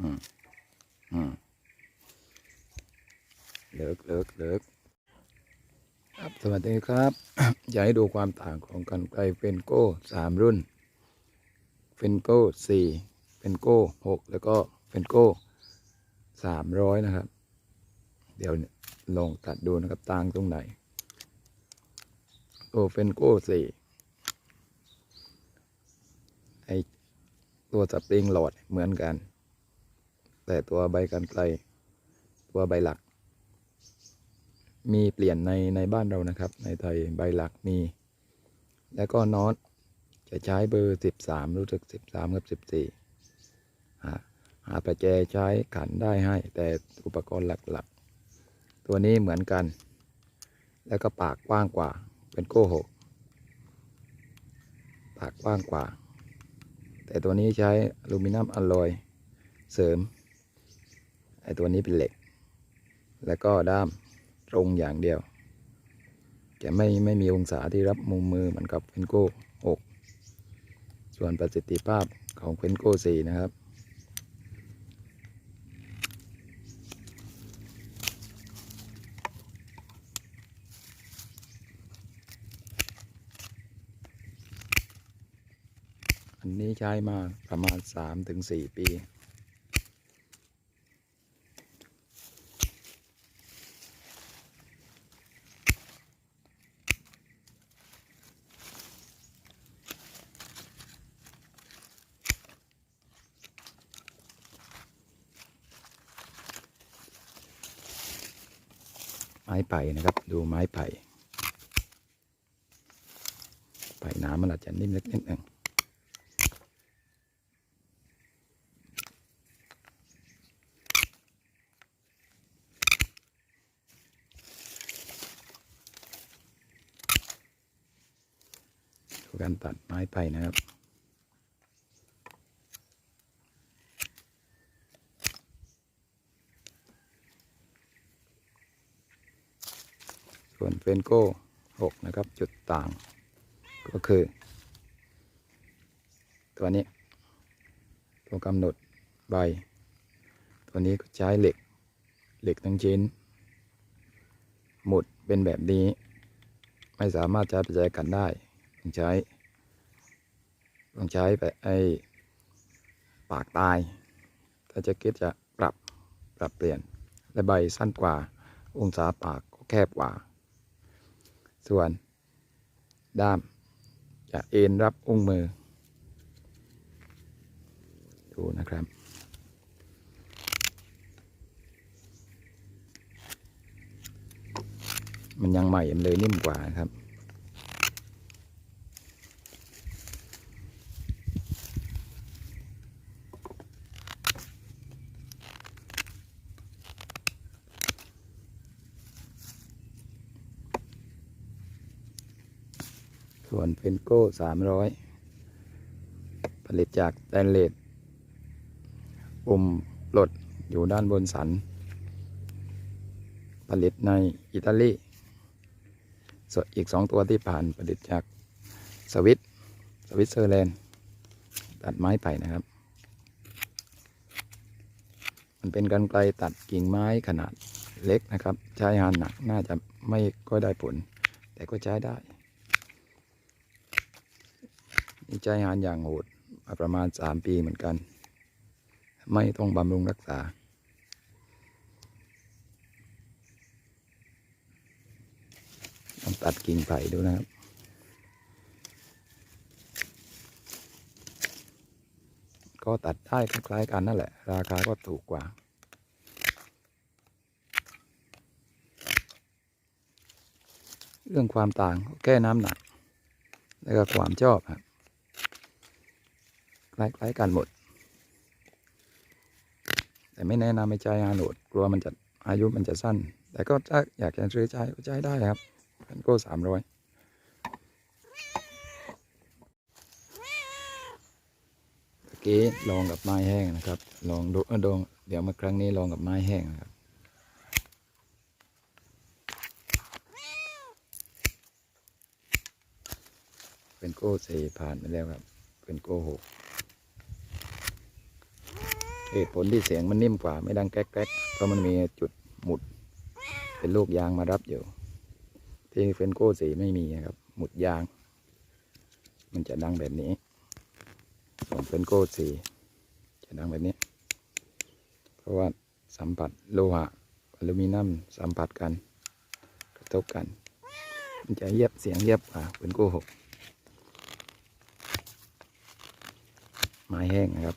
อืมอืมเลิกเลิกเลิกครับสวัสดีครับ อยากให้ดูความต่างของกันไกลเฟนโก้สามรุ่นเฟนโก้สี่เฟนโก้หกแล้วก็เฟนโก้สามร้อยนะครับ เดี๋ยวลองตัดดูนะครับต่างตรงไหนโอ้เฟนโก้สี่ไอตัวสปริงหลอดเหมือนกัน แต่ตัวใบกันไกล ตัวใบหลัก มีเปลี่ยนในในบ้านเรานะครับ ในไทยใบหลักมี แล้วก็น็อตจะใช้เบอร์สิบสามรู้สึกสิบสามกับสิบสี่หาหาประแจใช้ขันได้ให้ แต่อุปกรณ์หลักๆ ตัวนี้เหมือนกัน แล้วก็ปากกว้างกว่าเป็นโก้หกปากกว้างกว่า แต่ตัวนี้ใช้อลูมิเนียมอลลอยเสริม ไอตัวนี้เป็นเหล็ก แล้วก็ด้ามตรงอย่างเดียวจะไม่ไม่มีองศาที่รับมุมมือเหมือนกับเฟนโก้อกส่วนประสิทธิภาพของเฟนโก้สี่นะครับ อันนี้ใช้มาประมาณ 3-4 ปี ไม้ไผ่นะครับ ดูไม้ไผ่ไผ่น้ำมันอาจจะนิ่มเล็กนิดหนึ่งดูการตัดไม้ไผ่นะครับ ส่วนเฟนโก้6นะครับ จุดต่างก็คือ ตัวนี้ ตัวกำหนดใบ ตัวนี้ก็ใช้เหล็ก เหล็กทั้งชิ้น หมุดเป็นแบบนี้ ไม่สามารถใช้ไปใช้กันได้ต้องใช้ต้องใช้แบบไอ้ปากตาย ถ้าจะคิดจะปรับปรับเปลี่ยนและใบสั้นกว่า องศาปากก็แคบกว่า ส่วนด้าม จะเอ็นรับอุ้งมือ ดูนะครับ มันยังใหม่มันเลยนิ่มกว่านะครับ ส่วนเฟนโก้สามร้อยผลิตจากแตนเลสปุ่มปลดอยู่ด้านบนสัน ผลิตในอิตาลีส่วนอีกสองตัวที่ผ่านผลิตจากสวิตสวิตเซอร์แลนด์ ตัดไม้ไผ่นะครับ มันเป็นกันไกลตัดกิ่งไม้ขนาดเล็กนะครับ ใช้งานหนักน่าจะไม่ก็ได้ผล แต่ก็ใช้ได้ นี่ใช้งานอย่างโหดมาประมาณสามปีเหมือนกัน ไม่ต้องบำรุงรักษา ลองตัดกิ่งไผ่ดูนะครับก็ตัดได้คล้ายๆกันนั่นแหละ ราคาก็ถูกกว่า เรื่องความต่างแค่น้ำหนัก แล้วก็ความชอบครับ คล้ายๆกันหมด แต่ไม่แนะนำให้ใช้งานโหลดกลัวมันจะอายุมันจะสั้น แต่ก็ถ้าอยากจะซื้อใช้ก็ใช้ได้ครับเป็นโก้สามร้อยเมื่อกี้ลองกับไม้แห้งนะครับ ลองดูดองเดี๋ยวมาครั้งนี้ลองกับไม้แห้งนะครับเป็นโก้สี่ผ่านไปแล้วครับ เป็นโก้หก เหตุผลที่เสียงมันนิ่มกว่าไม่ดังแก๊กแก๊กเพราะมันมีจุดหมุด เป็นลูกยางมารับอยู่ ที่เฟนโก้สีไม่มีครับ หมุดยาง มันจะดังแบบนี้ ส่วนเฟนโก้สีจะดังแบบนี้ เพราะว่าสัมผัสโลหะอลูมิเนียมสัมผัสกัน กระทบกัน มันจะเยียบเสียงเยียบกว่าเฟนโก้หกไม้แห้งนะครับ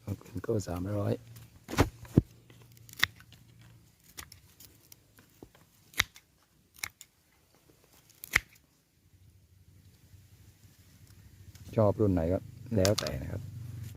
เฟน โก้สามร้อยชอบรุ่นไหนก็แล้วแต่นะครับ